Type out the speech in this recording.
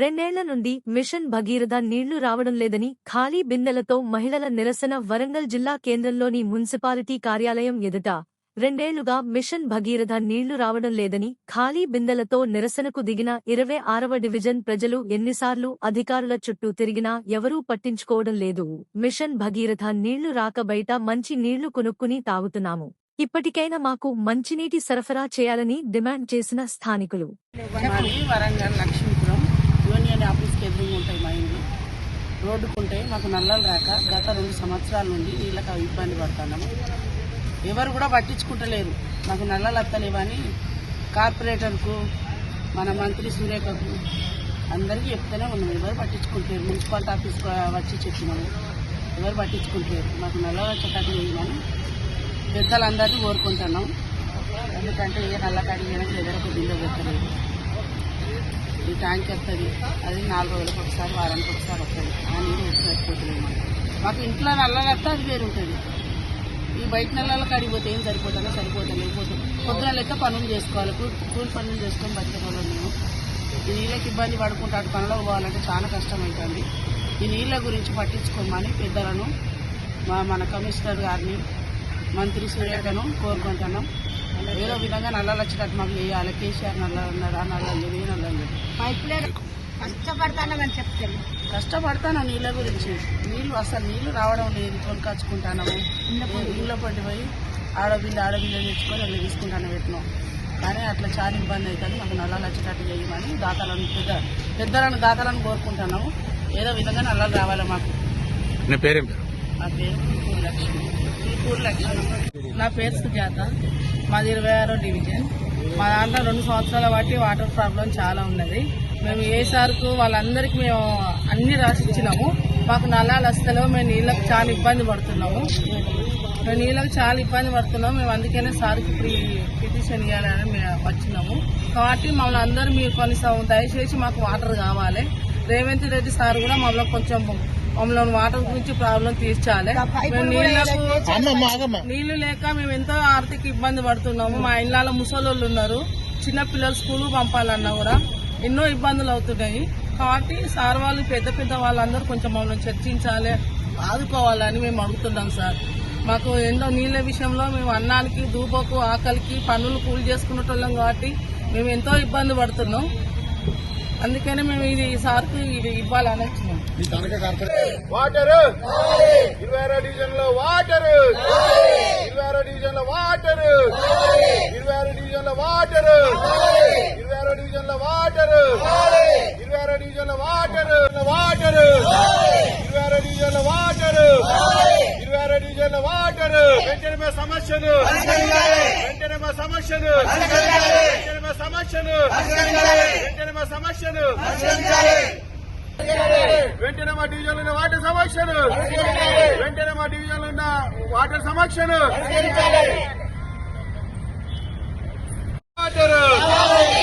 రెండేళ్ళ నుండి మిషన్ భగీరథ నీళ్ళు రావడం లేదని ఖాళీ బిందెలతో మహిళల నిరసన వరంగల్ జిల్లా కేంద్రంలోని మున్సిపాలిటీ కార్యాలయం ఎదుట రెండేళ్ళుగా మిషన్ భగీరథ నీళ్ళు రావడం లేదని ఖాళీ బిందెలతో నిరసనకు దిగిన ఇరవై ఆరవ డివిజన్ ప్రజలు ఎన్నిసార్లు అధికారుల చుట్టూ తిరిగినా ఎవరూ పట్టించుకోవడం లేదు. మిషన్ భగీరథ నీళ్ళు రాక బయట మంచి నీళ్ళు కొనుక్కుని తాగుతున్నాము. ఇప్పటికైనా మాకు మంచినీటి సరఫరా చేయాలని డిమాండ్ చేసిన స్థానికులు. వరంగల్ లక్ష్మీపురం. యూనియన్ ఆఫీస్కి ఎదురుగా ఉంటాయి మా ఇల్లు రోడ్డుకుంటే మాకు నల్లలు రాక గత రెండు సంవత్సరాల నుండి నీళ్ళకి ఇబ్బంది పడుతున్నాము. ఎవరు కూడా పట్టించుకుంటలేరు. మాకు నల్లలు వస్తలేవని కార్పొరేటర్కు మన మంత్రి సురేఖకు అందరికీ చెప్తూనే ఉన్నాం. ఎవరు పట్టించుకుంటారు మున్సిపాలిటీ ఆఫీస్కి వచ్చి చెప్పినాము. ఎవరు పట్టించుకుంటారు మాకు నల్ల వచ్చేటట్టు చేయమని పెద్దలందరినీ కోరుకుంటున్నాం. ఎందుకంటే ఏ నల్ల చేయడానికి ఎవరికి బిల్లు పెట్టలేదు. ఈ ట్యాంక్ వస్తుంది అది నాలుగు రోజులకు ఒకసారి వారానికి ఒకసారి వస్తుంది. ఆ నీరు సరిపోతుంది మాకు ఇంట్లో నల్లలేస్తే అది వేరు ఉంటుంది ఈ బయట నల్లలకు కడిగిపోతే ఏం సరిపోతుందో సరిపోతుంది. లేకపోతే పొద్దున లెక్క పనులు చేసుకోవాలి. కూలి పనులు చేసుకొని బతికే వాళ్ళు మేము. ఈ నీళ్ళకి ఇబ్బంది పడుకుంటాడు అటు పనులకు పోవాలంటే చాలా కష్టం అవుతుంది. ఈ నీళ్ళ గురించి పట్టించుకోమని పెద్దలను మా మన కమిషనర్ గారిని మంత్రి సూర్యకను కోరుకుంటున్నాం. ఏదో విధంగా నల్లలు వచ్చినట్టు మాకు చేయాలి కేసీఆర్ నల్ల ఉన్నారు ఆ నల్ల లేదు నల్ల లేదు కష్టపడతానని చెప్తాను కష్టపడతాను నీళ్ళ గురించి. నీళ్ళు అసలు నీళ్ళు రావడం లేదు కొనుకొచ్చుకుంటాను నీళ్ళ పట్టి పోయి ఆడబిల్లు ఆడబిల్లు తెచ్చుకొని అట్లా తీసుకుంటాను పెట్టినాం. కానీ అట్లా చాలా ఇబ్బంది అవుతుంది. మాకు నల్లలు వచ్చేటట్టు చేయమని దాతలను పెద్ద పెద్దలను దాతలను కోరుకుంటున్నాము. ఏదో విధంగా నల్లలు రావాలి మాకు. నా పేరేం లక్ష్మి. లక్ష్మి. నా పేరు సుజాత. మాది ఇరవై ఆరో డివిజన్. మా దాంట్లో రెండు సంవత్సరాల బట్టి వాటర్ ప్రాబ్లం చాలా ఉన్నది. మేము ఏ సార్కు వాళ్ళందరికీ మేము అన్ని రాసిచ్చినాము. మాకు నల్లాలు వస్తలేవు మేము నీళ్ళకు చాలా ఇబ్బంది పడుతున్నాము. మేము నీళ్ళకు చాలా ఇబ్బంది పడుతున్నాము. మేము అందుకనే సార్కి పిటిషన్ ఇవ్వాలని మేము వచ్చినాము. కాబట్టి మమ్మల్ని అందరూ మీరు కొనిస్తాము దయచేసి మాకు వాటర్ కావాలి. రేవంత్ రెడ్డి సార్ కూడా మమ్మల్ని కొంచెం మమ్మల్ని వాటర్ గురించి ప్రాబ్లం తీర్చాలి. మేము నీళ్ళకు నీళ్ళు లేక మేము ఎంతో ఆర్థిక ఇబ్బంది పడుతున్నాము. మా ఇళ్ళలో ముసలోళ్ళు ఉన్నారు. చిన్న పిల్లలు స్కూల్ పంపాలన్నా కూడా ఎన్నో ఇబ్బందులు అవుతున్నాయి. కాబట్టి సార్ వాళ్ళు పెద్ద పెద్ద వాళ్ళందరూ కొంచెం మమ్మల్ని చర్చించాలి ఆదుకోవాలని మేము అడుగుతున్నాం సార్. మాకు ఎన్నో నీళ్ళ విషయంలో మేము అన్నానికి దూపకు ఆకలికి పనులు కూలి చేసుకునేటోళ్ళం కాబట్టి మేము ఎంతో ఇబ్బంది పడుతున్నాం. అందుకనే మేము ఇది ఈ ఇది ఇవ్వాలని వచ్చినాం. వాటర్! ఇరవై ఆరో డివిజన్లో వాటర్! ఇరవై ఆరో డివిజన్లో వాటర్! ఇరవై ఆరో డివిజన్లో వాటర్! ఇరవై ఆరో డివిజన్లో వాటర్! ఇరవై ఆరో డివిజన్లో వాటర్! వాటర్! ఇరవై ఆరో డివిజన్లో వాటర్! ఇరవై ఆరో డివిజన్లో వాటర్! వెంటనే మా సమస్యను వెంటనే మా వెంటనే మా వెంటనే మా సమస్యను వెంటనే మా డివిజన్లో ఉన్న వాటర్ సమస్యను వెంటనే మా డివిజన్లో ఉన్న వాటర్ సమస్యను వాటర్